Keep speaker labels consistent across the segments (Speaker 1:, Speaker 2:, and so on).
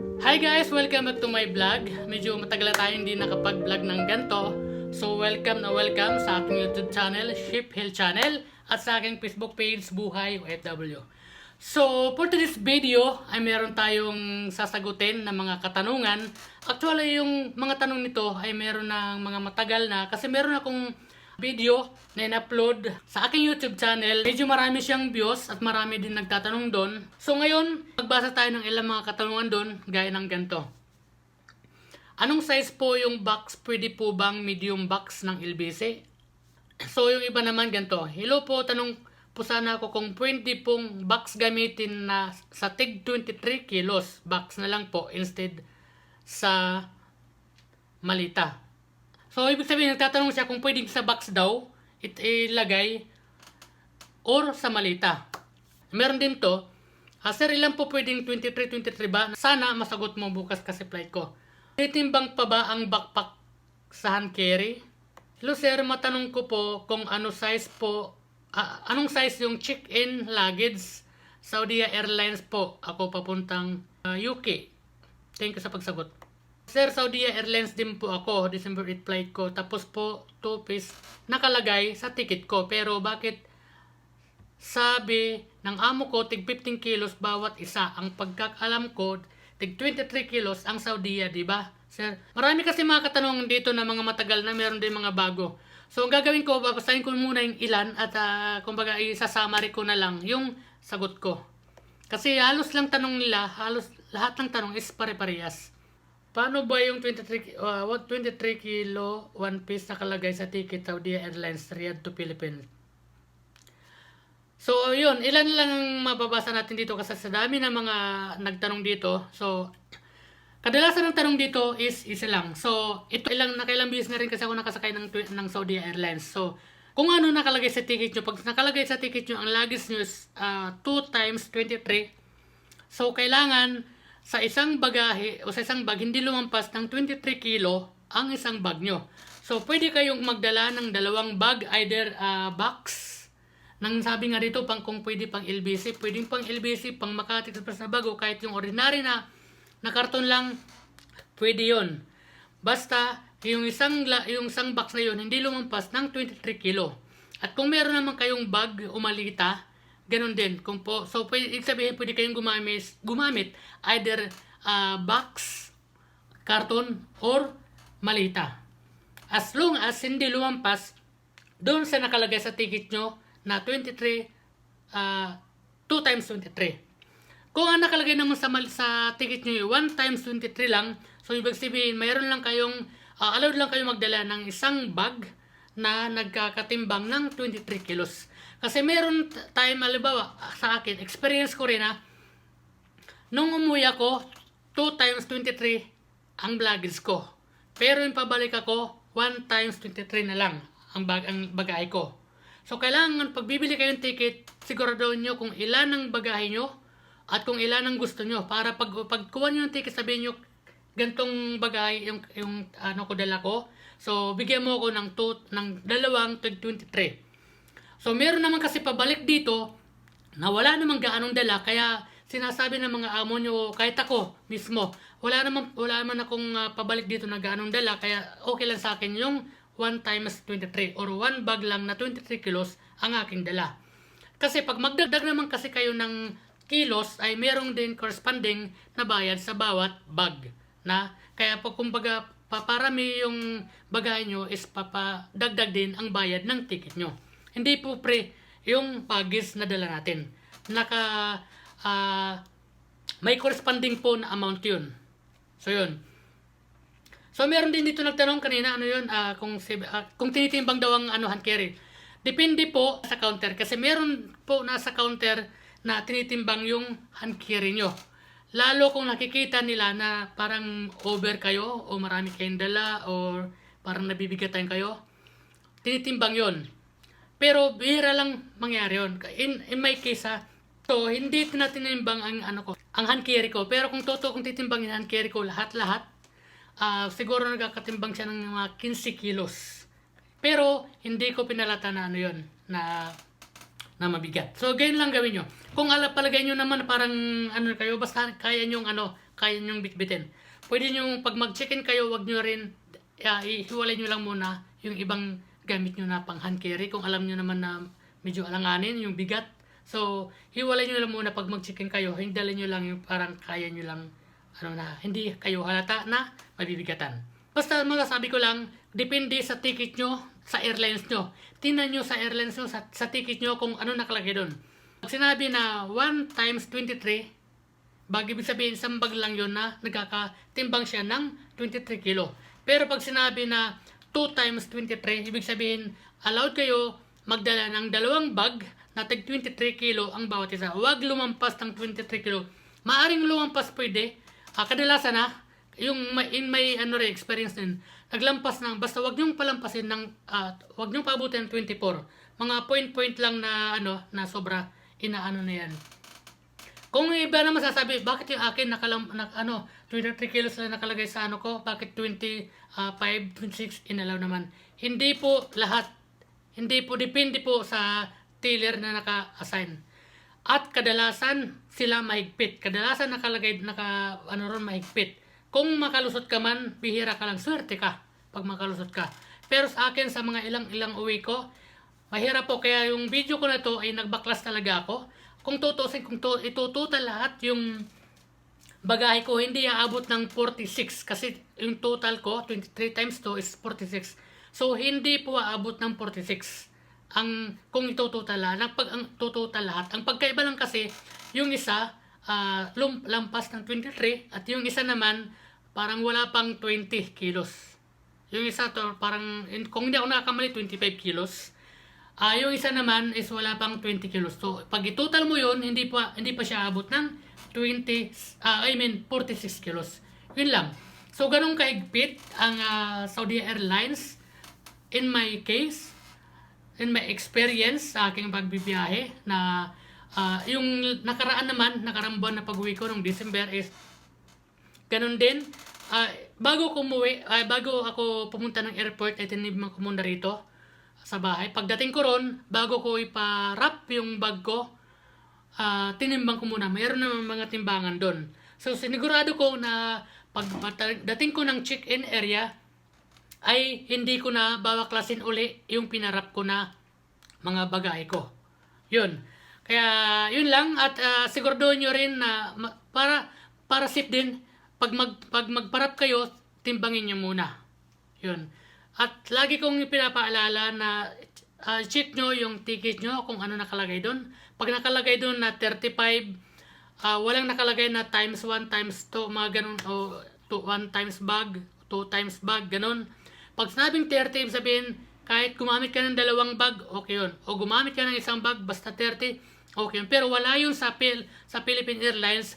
Speaker 1: Hi guys! Welcome back to my vlog. Medyo matagal na tayo hindi nakapag-vlog ng ganito. So welcome na welcome sa aking YouTube channel, Ship Hill Channel, at sa aking Facebook page, Buhay OFW. So for today's video, ay meron tayong sasagutin na mga katanungan. Actually, yung mga tanong nito ay meron ng mga matagal na kasi meron akong video na in-upload sa aking YouTube channel. Medyo marami siyang views at marami din nagtatanong doon. So ngayon, magbasa tayo ng ilang mga katanungan doon gaya ng ganito. Anong size po yung box? Pwede po bang medium box ng LBC? So yung iba naman ganito. Hello po, tanong po sana ako kung pwede pong box gamitin na sa tig 23 kilos. Box na lang po instead sa malita. So, ibig sabihin, nagtatanong siya kung pwedeng sa box daw it ilagay or sa malita. Meron din to, ah, sir, ilan po pwedeng 23-23 ba? Sana masagot mo bukas kasi flight ko. Titimbang pa ba ang backpack sa hand carry? Hello sir, matanong ko po kung ano size po, ah, anong size yung check-in luggage Saudi Airlines po. Ako papuntang ah, UK. Thank you sa pagsagot. Sir, Saudi Airlines din po ako, December 8 flight ko. Tapos po, 2 piece nakalagay sa ticket ko. Pero bakit sabi ng amo ko, tig 15 kilos bawat isa. Ang pagkakalam ko, tig 23 kilos ang Saudi, di ba? Sir, marami kasi mga katanungan dito na mga matagal na meron din mga bago. So, ang gagawin ko, babasahin ko muna yung ilan at uh, kumbaga isasummary ko na lang yung sagot ko. Kasi halos lang tanong nila, halos lahat ng tanong is pare-parehas. Paano ba yung 23, uh, what 23 kilo one piece nakalagay sa ticket Saudi Airlines Riyadh to Philippines? So, yun. Ilan lang ang mababasa natin dito kasi sa dami ng mga nagtanong dito. So, kadalasan ng tanong dito is isa lang. So, ito ilang nakailang beses na rin kasi ako nakasakay ng, ng Saudi Airlines. So, kung ano nakalagay sa ticket nyo, pag nakalagay sa ticket nyo, ang luggage nyo is 2 times 23. So, kailangan sa isang bagahe o sa isang bag, hindi lumampas ng 23 kilo ang isang bag nyo. So, pwede kayong magdala ng dalawang bag, either ah, box, nang sabi nga dito, pang kung pwede pang LBC, pwedeng pang LBC, pang Makati Express na bago, kahit yung ordinary na, na karton lang, pwede yon. Basta, yung isang, yung isang box na yun, hindi lumampas ng 23 kilo. At kung meron naman kayong bag o malita, ganun din. Kung po, so, pwede, ibig sabihin, pwede kayong gumamit, gumamit either ah, box, karton, or malita. As long as hindi lumampas doon sa nakalagay sa ticket nyo na 23, ah 2 times 23. Kung ang nakalagay naman sa, sa ticket nyo 1 times 23 lang, so ibig sabihin, mayroon lang kayong, ah, allowed lang kayong magdala ng isang bag na nagkakatimbang ng 23 kilos. Kasi meron time, halimbawa, sa akin, experience ko rin na, nung umuwi ako, 2 times 23 ang luggage ko. Pero yung pabalik ako, 1 times 23 na lang ang, bag ang bagay ko. So, kailangan pag bibili kayo ng ticket, siguraduhin nyo kung ilan ang bagahe nyo at kung ilan ang gusto nyo. Para pag, pag kuha nyo ng ticket, sabihin nyo, gantong bagay yung, yung ano ko dala ko. So, bigyan mo ako ng, two, ng dalawang tag 23. So, meron naman kasi pabalik dito na wala namang gaanong dala. Kaya, sinasabi ng mga amo nyo, kahit ako mismo, wala naman, wala naman akong ah, pabalik dito na gaanong dala. Kaya, okay lang sa akin yung 1 times 23 or 1 bag lang na 23 kilos ang aking dala. Kasi pag magdagdag naman kasi kayo ng kilos ay merong din corresponding na bayad sa bawat bag. Na kaya po kumbaga paparami yung bagay nyo is papadagdag din ang bayad ng ticket nyo. Hindi po pre yung pagis na dala natin. Naka ah, may corresponding po na amount yun. So yun. So meron din dito nagtanong kanina ano 'yun ah, kung ah, kung tinitimbang daw ang ano hand carry. Depende po sa counter kasi meron po nasa counter na tinitimbang yung hand carry nyo. Lalo kung nakikita nila na parang over kayo o marami kayong dala or parang nabibigatan kayo, tinitimbang yon. Pero bihira lang mangyari yon. In, in my case ha, so hindi tinatinimbang ang ano ko, ang hand carry ko. Pero kung totoo kung titimbang yung hand carry ko lahat-lahat, ah siguro nagkakatimbang siya ng mga 15 kilos. Pero hindi ko pinalata na ano yun, na na mabigat. So, ganyan lang gawin nyo. Kung ala palagay nyo naman na parang ano kayo, basta kaya nyo ano, kaya nyong bitbitin. Pwede nyo, pag mag-check-in kayo, wag nyo rin, uh, ihiwalay nyo lang muna yung ibang gamit nyo na pang hand carry. Kung alam nyo naman na medyo alanganin, yung bigat. So, hiwalay nyo lang muna pag mag-check-in kayo. Hindi dali nyo lang yung parang kaya nyo lang, ano na, hindi kayo halata na mabibigatan. Basta masasabi ko lang, depende sa ticket nyo, sa airlines nyo. Tingnan nyo sa airlines nyo, sa, sa ticket nyo kung ano nakalagay doon. Pag sinabi na 1 times 23, bag ibig sabihin isang bag lang yun na nagkakatimbang siya ng 23 kilo. Pero pag sinabi na 2 times 23, ibig sabihin allowed kayo magdala ng dalawang bag na tag 23 kilo ang bawat isa. Huwag lumampas ng 23 kilo. Maaring lumampas pwede. Ah, kadalasan na, yung may, in may ano rin, experience din, naglampas ng, basta wag niyong palampasin ng, ah, wag niyong paabutin ng 24. Mga point-point lang na, ano, na sobra, inaano na yan. Kung iba na masasabi, bakit yung akin nakalam, na, ano, 23 kilos lang nakalagay sa ano ko, bakit 25, 26 inalaw naman. Hindi po lahat, hindi po, depende po sa tailor na naka-assign. At kadalasan sila mahigpit. Kadalasan nakalagay, naka, ano ron, mahigpit. Kung makalusot ka man, bihira ka lang, swerte ka pag makalusot ka. Pero sa akin, sa mga ilang-ilang uwi ko, mahirap po. Kaya yung video ko na to ay nagbaklas talaga ako. Kung tutusin, kung to, itututal lahat yung bagahe ko, hindi aabot ng 46. Kasi yung total ko, 23 times 2 is 46. So, hindi po aabot ng 46 ang kung itututal lahat, pag ang tututal lahat, ang pagkaiba lang kasi yung isa ah, lum, lampas ng 23 at yung isa naman parang wala pang 20 kilos. Yung isa to parang kung hindi ako nakakamali 25 kilos. Ah, yung isa naman is wala pang 20 kilos. So pag itotal mo yun, hindi pa hindi pa siya abot ng 20 ah, I mean 46 kilos. Yun lang. So ganun kahigpit ang ah, Saudi Airlines in my case in my experience sa aking pagbibiyahe na ah, yung nakaraan naman, nakarang buwan na pag-uwi ko nung December is ganun din. Ah, bago ko umuwi, ay bago ako pumunta ng airport, ay tinibman ko muna rito sa bahay. Pagdating ko ron, bago ko ipa-wrap yung bag ko, ah, tinimbang ko muna. Mayroon naman mga timbangan doon. So, sinigurado ko na pag dating ko ng check-in area, ay hindi ko na bawaklasin uli yung pinarap ko na mga bagahe ko. Yun. Kaya yun lang at uh, siguraduhin nyo rin na para para safe din pag mag pag magparap kayo, timbangin nyo muna. Yun. At lagi kong pinapaalala na uh, check nyo yung ticket nyo kung ano nakalagay doon. Pag nakalagay doon na 35 ah walang nakalagay na times 1 times 2 mga ganun o 1 times bag 2 times bag ganun pag sinabing 30, ibig sabihin, kahit gumamit ka ng dalawang bag, okay yun. O gumamit ka ng isang bag, basta 30, okay yun. Pero wala yun sa, Pil sa Philippine Airlines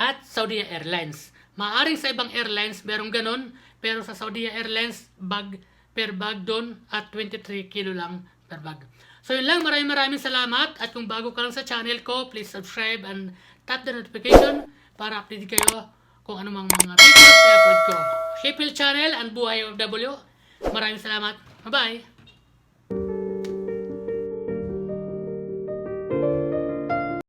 Speaker 1: at Saudi Airlines. Maaring sa ibang airlines, merong ganun. Pero sa Saudi Airlines, bag per bag doon at 23 kilo lang per bag. So yun lang, maraming maraming salamat. At kung bago ka lang sa channel ko, please subscribe and tap the notification para update kayo kung anumang mga videos na upload ko. Sheffield Channel and Buhay OFW. Maraming salamat. Bye-bye.